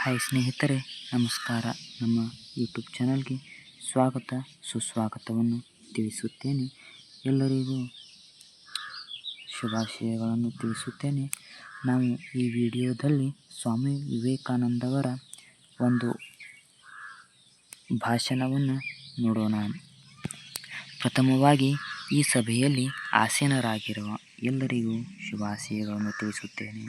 Hi ಸ್ನೇಹಿತರೆ, ನಮಸ್ಕಾರ. ನಮ್ಮ ಯೂಟ್ಯೂಬ್ ಚಾನಲ್ಗೆ ಸ್ವಾಗತ, ಸುಸ್ವಾಗತವನ್ನು ತಿಳಿಸುತ್ತೇನೆ. ಎಲ್ಲರಿಗೂ ಶುಭಾಶಯಗಳನ್ನು ತಿಳಿಸುತ್ತೇನೆ. ನಾವು ಈ ವಿಡಿಯೋದಲ್ಲಿ ಸ್ವಾಮಿ ವಿವೇಕಾನಂದವರ ಒಂದು ಭಾಷಣವನ್ನು ನೋಡೋಣ. ಪ್ರಥಮವಾಗಿ ಈ ಸಭೆಯಲ್ಲಿ ಆಸೀನರಾಗಿರುವ ಎಲ್ಲರಿಗೂ ಶುಭಾಶಯಗಳನ್ನು ತಿಳಿಸುತ್ತೇನೆ.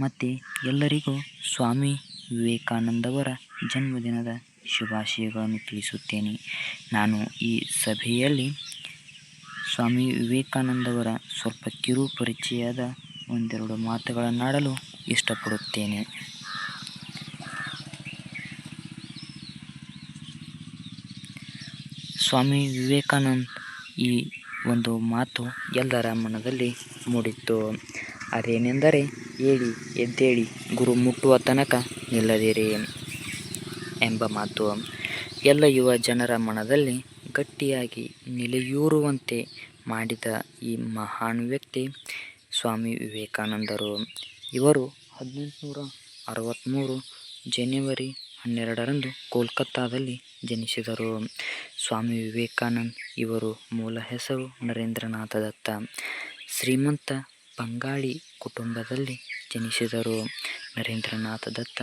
ಮತ್ತು ಎಲ್ಲರಿಗೂ ಸ್ವಾಮಿ ವಿವೇಕಾನಂದವರ ಜನ್ಮದಿನದ ಶುಭಾಶಯಗಳನ್ನು ತಿಳಿಸುತ್ತೇನೆ. ನಾನು ಈ ಸಭೆಯಲ್ಲಿ ಸ್ವಾಮಿ ವಿವೇಕಾನಂದವರ ಸ್ವಲ್ಪ ಕಿರು ಪರಿಚಯದ ಒಂದೆರಡು ಮಾತುಗಳನ್ನಾಡಲು ಇಷ್ಟಪಡುತ್ತೇನೆ. ಸ್ವಾಮಿ ವಿವೇಕಾನಂದ್ ಈ ಒಂದು ಮಾತು ಎಲ್ಲರ ಮನದಲ್ಲಿ ಮೂಡಿತ್ತು. ಅದೇನೆಂದರೆ, ಹೇಳಿ, ಎದ್ದೇಳಿ, ಗುರು ಮುಟ್ಟುವ ತನಕ ನಿಲ್ಲದಿರಿ ಎಂಬ ಮಾತು. ಎಲ್ಲ ಯುವ ಜನರ ಮನದಲ್ಲಿ ಗಟ್ಟಿಯಾಗಿ ನೆಲೆಯೂರುವಂತೆ ಮಾಡಿದ ಈ ಮಹಾನ್ ವ್ಯಕ್ತಿ ಸ್ವಾಮಿ ವಿವೇಕಾನಂದರು. ಇವರು ಹದಿನೆಂಟುನೂರ ಅರವತ್ತ್ಮೂರು ಜನವರಿ ಹನ್ನೆರಡರಂದು ಕೋಲ್ಕತ್ತಾದಲ್ಲಿ ಜನಿಸಿದರು. ಸ್ವಾಮಿ ವಿವೇಕಾನಂದ್ ಇವರು ಮೂಲ ಹೆಸರು ನರೇಂದ್ರನಾಥ ದತ್ತ ಶ್ರೀಮಂತ ಬಂಗಾಳಿ ಕುಟುಂಬದಲ್ಲಿ ಜನಿಸಿದರು. ನರೇಂದ್ರನಾಥ ದತ್ತ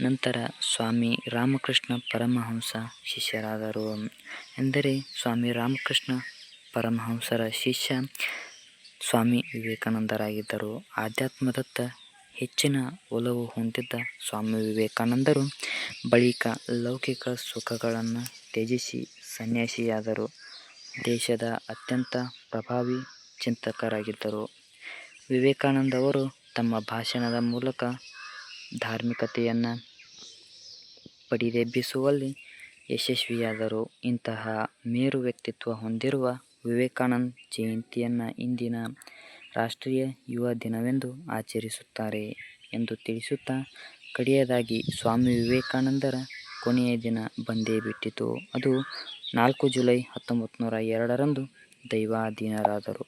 ನಂತರ ಸ್ವಾಮಿ ರಾಮಕೃಷ್ಣ ಪರಮಹಂಸ ಶಿಷ್ಯರಾದರು. ಎಂದರೆ ಸ್ವಾಮಿ ರಾಮಕೃಷ್ಣ ಪರಮಹಂಸರ ಶಿಷ್ಯ ಸ್ವಾಮಿ ವಿವೇಕಾನಂದರಾಗಿದ್ದರು. ಆಧ್ಯಾತ್ಮದತ್ತ ಹೆಚ್ಚಿನ ಒಲವು ಹೊಂದಿದ್ದ ಸ್ವಾಮಿ ವಿವೇಕಾನಂದರು ಬಳಿಕ ಲೌಕಿಕ ಸುಖಗಳನ್ನು ತ್ಯಜಿಸಿ ಸನ್ಯಾಸಿಯಾದರು. ದೇಶದ ಅತ್ಯಂತ ಪ್ರಭಾವಿ ಚಿಂತಕರಾಗಿದ್ದರು. ವಿವೇಕಾನಂದ ಅವರು ತಮ್ಮ ಭಾಷಣದ ಮೂಲಕ ಧಾರ್ಮಿಕತೆಯನ್ನು ಪಡಿದೆಬ್ಬಿಸುವಲ್ಲಿ ಯಶಸ್ವಿಯಾದರು. ಇಂತಹ ಮೇರು ವ್ಯಕ್ತಿತ್ವ ಹೊಂದಿರುವ ವಿವೇಕಾನಂದ ಜಯಂತಿಯನ್ನು ಇಂದಿನ ರಾಷ್ಟ್ರೀಯ ಯುವ ದಿನವೆಂದು ಆಚರಿಸುತ್ತಾರೆ ಎಂದು ತಿಳಿಸುತ್ತಾ ಕಡೆಯದಾಗಿ ಸ್ವಾಮಿ ವಿವೇಕಾನಂದರ ಕೊನೆಯ ದಿನ ಬಂದೇ ಬಿಟ್ಟಿತು. ಅದು ನಾಲ್ಕು ಜುಲೈ ಹತ್ತೊಂಬತ್ತು ನೂರ ಎರಡರಂದು ದೈವಾಧೀನರಾದರು.